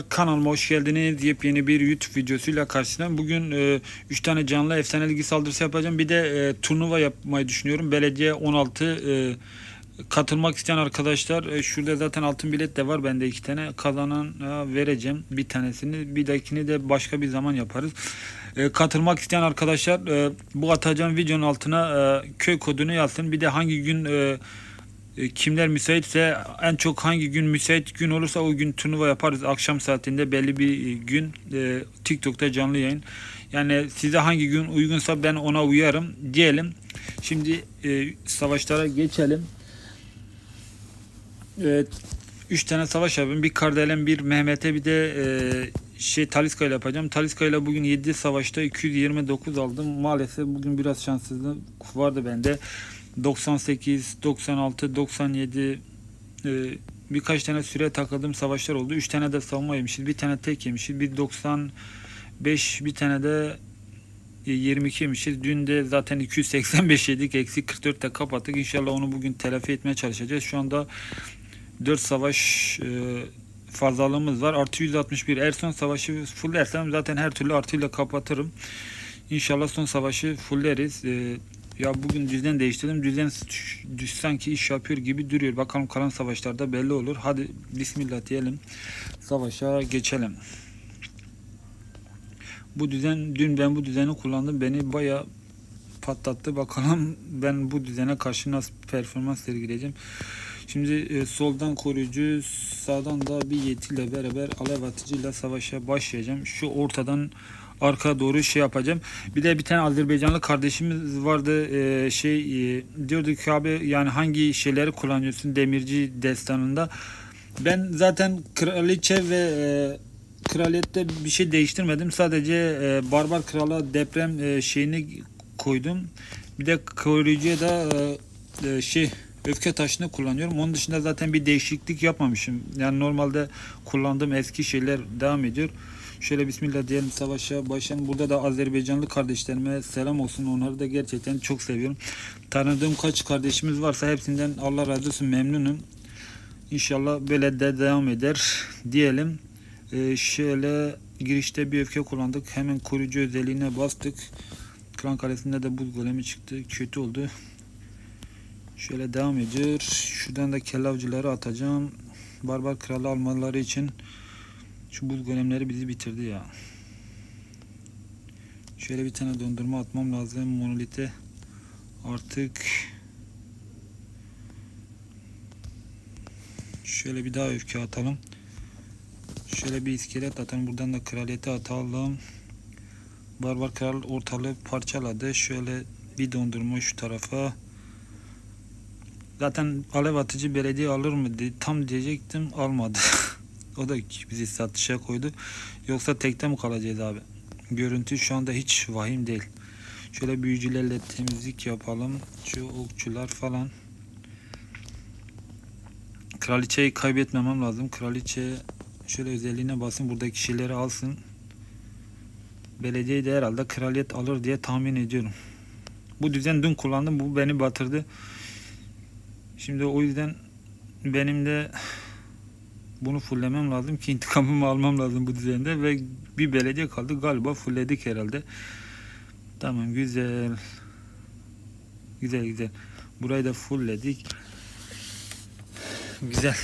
Kanalıma hoş geldiniz. Yepyeni bir YouTube videosuyla karşınızdayım. Bugün 3 tane canlı efsane ligi saldırısı yapacağım. Bir de e, turnuva yapmayı düşünüyorum. Belediye 16 e, katılmak isteyen arkadaşlar e, şurada zaten altın bilet de var. Bende iki tane kazanan vereceğim bir tanesini. Bir dahakini de başka bir zaman yaparız. E, katılmak isteyen arkadaşlar e, bu atacağım videonun altına e, köy kodunu yazsın. Bir de hangi gün e, e, kimler müsaitse en çok hangi gün müsait gün olursa o gün turnuva yaparız. Akşam saatinde belli bir e, gün e, TikTok'ta canlı yayın. Yani size hangi gün uygunsa ben ona uyarım diyelim. Şimdi e, savaşlara geçelim. Evet. Üç tane savaş yapayım. Bir Kardelen, bir Mehmet'e bir de e, şey Taliska ile yapacağım. Taliska ile bugün 7 savaşta 229 aldım. Maalesef bugün biraz şanssızlık vardı bende. 98, 96, 97 e, birkaç tane süre takıldığım savaşlar oldu. 3 tane de savunma yemişiz. Bir tane tek yemişiz. Bir 95, bir tane de e, 22 yemişiz. Dün de zaten 285 yedik. Eksi 44 de kapattık. İnşallah onu bugün telafi etmeye çalışacağız. Şu anda 4 savaş e, fazlalığımız var. Artı 161. Eğer son savaşı fullersem zaten her türlü artıyla kapatırım. İnşallah son savaşı fulleriz. E, ya bugün düzen değiştirdim. Düzen düz sanki iş yapıyor gibi duruyor. Bakalım kalan savaşlarda belli olur. Hadi bismillah diyelim. Savaşa geçelim. Bu düzen dün ben bu düzeni kullandım. Beni baya patlattı. Bakalım ben bu düzene karşı nasıl performans sergileyeceğim. Şimdi e, soldan koruyucu, sağdan da bir yetiyle beraber alev atıcıyla savaşa başlayacağım. Şu ortadan arka doğru şey yapacağım. Bir de bir tane Azerbaycanlı kardeşimiz vardı e, şey e, diyordu ki abi yani hangi şeyleri kullanıyorsun demirci destanında. Ben zaten kraliçe ve e, kraliyette bir şey değiştirmedim. Sadece e, barbar krala deprem e, şeyini koydum. Bir de koruyucuya da e, e, şey öfke taşını kullanıyorum. Onun dışında zaten bir değişiklik yapmamışım. Yani normalde kullandığım eski şeyler devam ediyor. Şöyle bismillah diyelim savaşa başlayalım. Burada da Azerbaycanlı kardeşlerime selam olsun. Onları da gerçekten çok seviyorum. Tanıdığım kaç kardeşimiz varsa hepsinden Allah razı olsun memnunum. İnşallah böyle de devam eder diyelim. Ee, şöyle girişte bir öfke kullandık. Hemen koruyucu özelliğine bastık. Klan kalesinde de buz golemi çıktı. Kötü oldu. Şöyle devam ediyor. Şuradan da kellavcıları atacağım. Barbar kralı almaları için şu buz golemleri bizi bitirdi ya. Şöyle bir tane dondurma atmam lazım. Monolite artık şöyle bir daha öfke atalım. Şöyle bir iskelet atalım. Buradan da kraliyete atalım. Barbar kral ortalığı parçaladı. Şöyle bir dondurma şu tarafa. Zaten alev atıcı belediye alır mı tam diyecektim almadı. o da bizi satışa koydu. Yoksa tekte mi kalacağız abi? Görüntü şu anda hiç vahim değil. Şöyle büyücülerle temizlik yapalım. Şu okçular falan. Kraliçeyi kaybetmemem lazım. Kraliçe şöyle özelliğine basın. Buradaki kişileri alsın. Belediye de herhalde kraliyet alır diye tahmin ediyorum. Bu düzen dün kullandım. Bu beni batırdı. Şimdi o yüzden benim de bunu fulllemem lazım ki intikamımı almam lazım bu düzende ve bir belediye kaldı galiba fullledik herhalde. Tamam güzel. Güzel güzel. Burayı da fullledik. Güzel.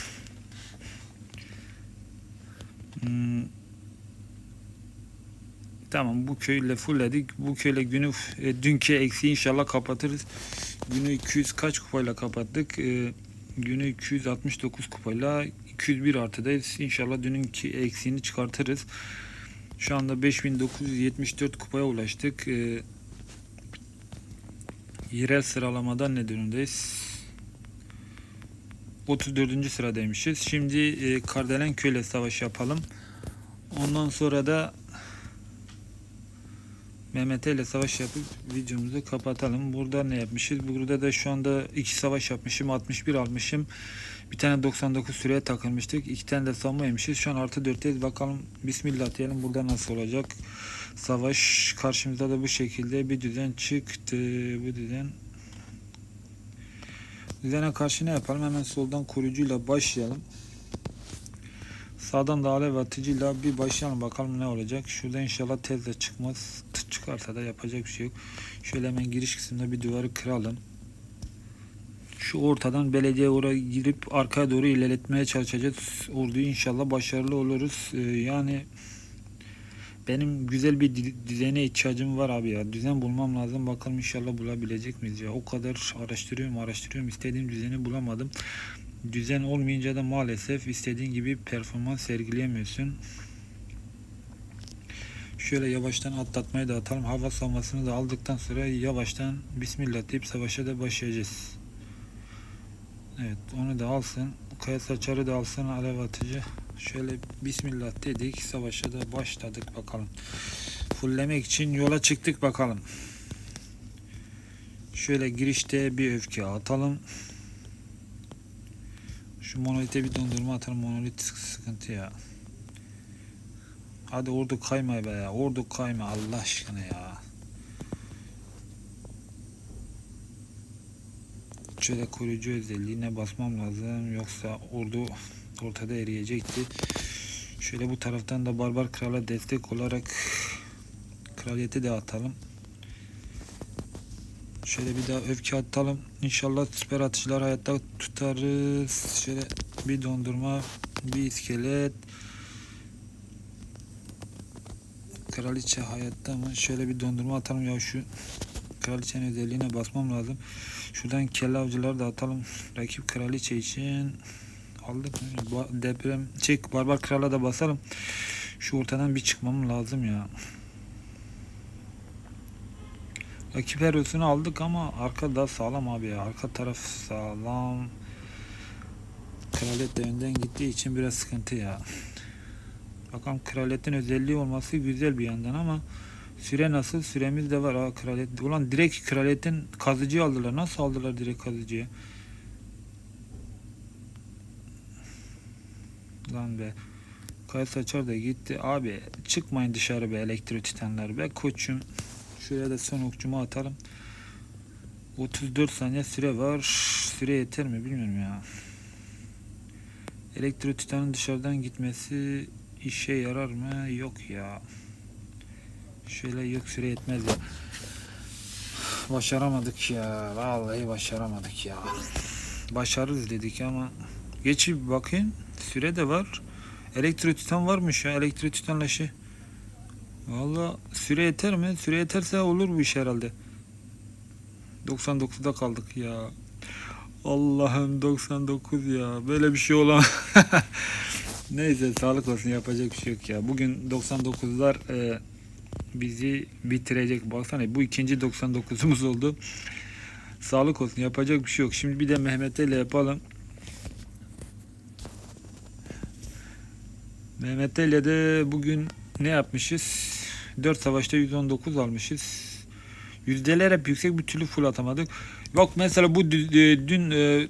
Hmm. Tamam bu köyle fullledik. Bu köyle günü e, dünkü eksiği inşallah kapatırız. Günü 200 kaç kupayla kapattık? E, günü 269 kupayla 201 artıdayız. İnşallah dününki eksiğini çıkartırız. Şu anda 5974 kupaya ulaştık. E, yerel sıralamada ne durumdayız? 34. sıradaymışız. Şimdi e, Kardelen köyle savaş yapalım. Ondan sonra da Mehmet ile savaş yapıp videomuzu kapatalım. Burada ne yapmışız? Burada da şu anda iki savaş yapmışım. 61 almışım. Bir tane 99 süreye takılmıştık. İki tane de savunma yemişiz. Şu an artı 4'teyiz. Bakalım bismillah diyelim. Burada nasıl olacak? Savaş karşımıza da bu şekilde bir düzen çıktı. Bu düzen Düzene karşı ne yapalım? Hemen soldan koruyucuyla başlayalım. Sağdan da alev atıcıyla bir başlayalım bakalım ne olacak. Şurada inşallah tezle çıkmaz. T- Çıkarsa da yapacak bir şey yok. Şöyle hemen giriş kısmında bir duvarı kıralım. Şu ortadan belediye oraya girip arkaya doğru ilerletmeye çalışacağız. Orduyu inşallah başarılı oluruz. Ee, yani benim güzel bir düzene ihtiyacım var abi ya. Düzen bulmam lazım. Bakalım inşallah bulabilecek miyiz ya. O kadar araştırıyorum araştırıyorum. istediğim düzeni bulamadım. Düzen olmayınca da maalesef istediğin gibi performans sergileyemiyorsun. Şöyle yavaştan atlatmayı da atalım. Hava savunmasını da aldıktan sonra yavaştan Bismillah deyip savaşa da başlayacağız. Evet onu da alsın. Kaya saçarı da alsın alev atıcı. Şöyle Bismillah dedik. Savaşa da başladık bakalım. Fullemek için yola çıktık bakalım. Şöyle girişte bir öfke atalım. Şu monolite bir dondurma atalım. Monolit sıkıntı ya. Hadi ordu kayma be ya. Ordu kayma Allah aşkına ya. Şöyle koruyucu özelliğine basmam lazım. Yoksa ordu ortada eriyecekti. Şöyle bu taraftan da Barbar Kral'a destek olarak kraliyeti de atalım. Şöyle bir daha öfke atalım. İnşallah süper atışlar hayatta tutarız. Şöyle bir dondurma, bir iskelet. Kraliçe hayatta mı? Şöyle bir dondurma atalım ya şu kraliçenin özelliğine basmam lazım. Şuradan kelle avcıları da atalım. Rakip kraliçe için aldık Deprem çek barbar krala da basalım. Şu ortadan bir çıkmam lazım ya. Rakip herosunu aldık ama arka da sağlam abi ya. Arka taraf sağlam. Kraliyet de önden gittiği için biraz sıkıntı ya. Bakalım kraliyetin özelliği olması güzel bir yandan ama süre nasıl? Süremiz de var ha kraliyet. Ulan direkt kraliyetin kazıcıyı aldılar. Nasıl aldılar direkt kazıcıyı? Lan be. Kaya saçar da gitti. Abi çıkmayın dışarı be elektro titanlar be koçum. Şuraya da son okçumu atalım. 34 saniye süre var. Süre yeter mi bilmiyorum ya. Elektro titanın dışarıdan gitmesi işe yarar mı? Yok ya. Şöyle yok süre yetmez ya. Başaramadık ya. Vallahi başaramadık ya. Başarırız dedik ama geçip bakayım. Süre de var. Elektro titan varmış ya. Elektro titanla şey. Valla süre yeter mi? Süre yeterse olur bu iş herhalde. 99'da kaldık ya. Allah'ım 99 ya. Böyle bir şey olan. Neyse sağlık olsun yapacak bir şey yok ya. Bugün 99'lar e, bizi bitirecek. Baksana bu ikinci 99'umuz oldu. Sağlık olsun yapacak bir şey yok. Şimdi bir de Mehmet'e ile yapalım. Mehmet ile de bugün ne yapmışız? 4 savaşta 119 almışız. Yüzdeler hep yüksek bir türlü full atamadık. Yok mesela bu e, dün e,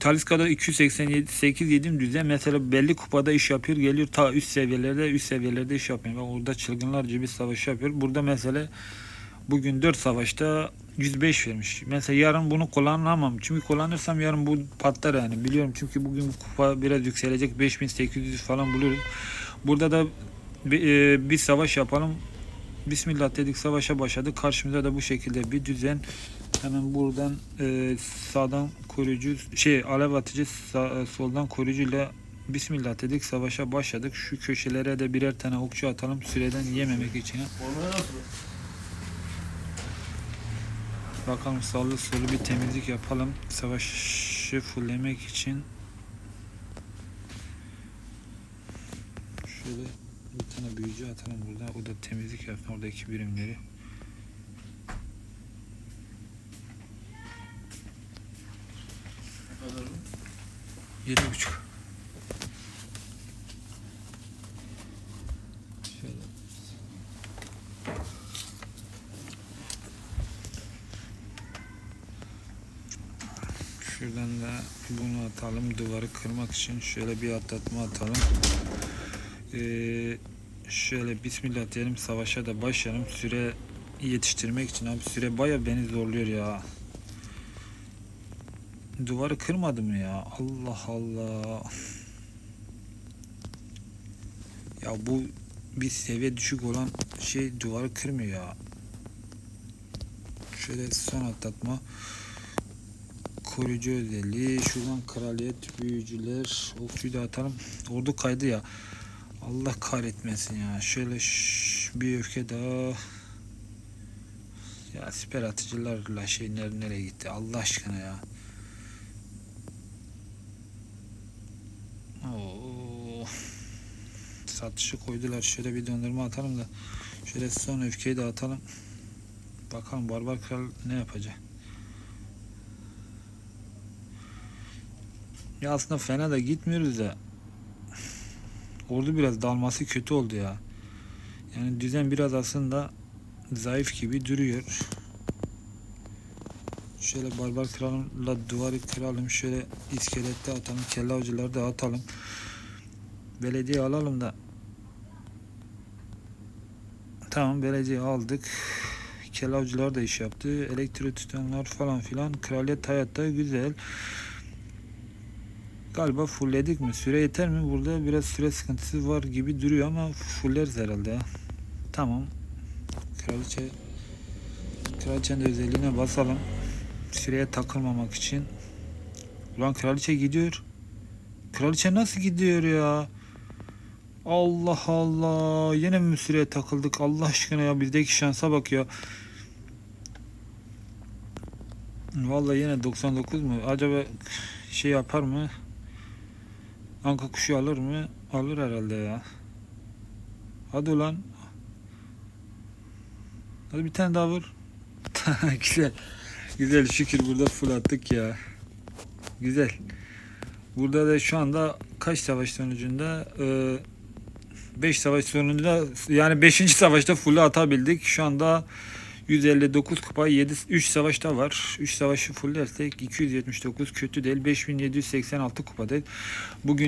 Taliska'da 288 yedim düzen mesela belli kupada iş yapıyor geliyor ta üst seviyelerde üst seviyelerde iş yapıyor. Bak orada çılgınlarca bir savaş yapıyor. Burada mesela bugün 4 savaşta 105 vermiş. Mesela yarın bunu kullanamam. Çünkü kullanırsam yarın bu patlar yani. Biliyorum çünkü bugün bu kupa biraz yükselecek. 5800 falan buluruz. Burada da bir, e, bir savaş yapalım. Bismillah dedik savaşa başladık. Karşımıza da bu şekilde bir düzen. Hemen buradan e, sağdan koruyucu şey alev atıcı sağ- e, soldan koruyucuyla Bismillah dedik savaşa başladık. Şu köşelere de birer tane okçu atalım süreden yememek için. Bakalım sağlı solu bir temizlik yapalım. Savaşı fulllemek için. Şöyle bir tane büyücü atalım burada. O da temizlik yapsın oradaki birimleri. Yedi buçuk. Şuradan da bunu atalım duvarı kırmak için şöyle bir atlatma atalım. Ee, şöyle bismillah diyelim savaşa da başlayalım. Süre yetiştirmek için abi süre baya beni zorluyor ya. Duvarı kırmadı mı ya? Allah Allah. Ya bu bir seviye düşük olan şey duvarı kırmıyor ya. Şöyle son atlatma. Koruyucu özelliği. Şuradan kraliyet, büyücüler, okçuyu da atalım. Ordu kaydı ya. Allah kahretmesin ya. Şöyle bir öfke daha. Ya siper atıcılarla şey nereye, nereye gitti Allah aşkına ya. Oo. Satışı koydular. Şöyle bir döndürme atalım da. Şöyle son öfkeyi de atalım. Bakalım Barbar Kral ne yapacak. Ya aslında fena da gitmiyoruz da. Ordu biraz dalması kötü oldu ya. Yani düzen biraz aslında zayıf gibi duruyor. Şöyle barbar kralımla duvarı kıralım. Şöyle iskelette atalım. Kelle avcıları da atalım. Belediye alalım da. Tamam belediye aldık. Kelle avcılar da iş yaptı. Elektro tutanlar falan filan. Kraliyet hayatta güzel. Galiba fullledik mi? Süre yeter mi? Burada biraz süre sıkıntısı var gibi duruyor ama fulleriz herhalde. Tamam. Kraliçe Kraliçenin özelliğine basalım. Süreye takılmamak için. Ulan kraliçe gidiyor. Kraliçe nasıl gidiyor ya? Allah Allah. Yine mi süreye takıldık? Allah aşkına ya bizdeki şansa bak ya. Vallahi yine 99 mu? Acaba şey yapar mı? Anka kuşu alır mı? Alır herhalde ya. Hadi ulan. Hadi bir tane daha vur. Güzel. Güzel şükür burada full attık ya. Güzel. Burada da şu anda kaç savaş sonucunda 5 savaş sonucunda yani 5. savaşta full atabildik. Şu anda 159 kupa 7 3 savaşta var. 3 savaşı full dersek 279 kötü değil. 5786 kupa değil. Bugün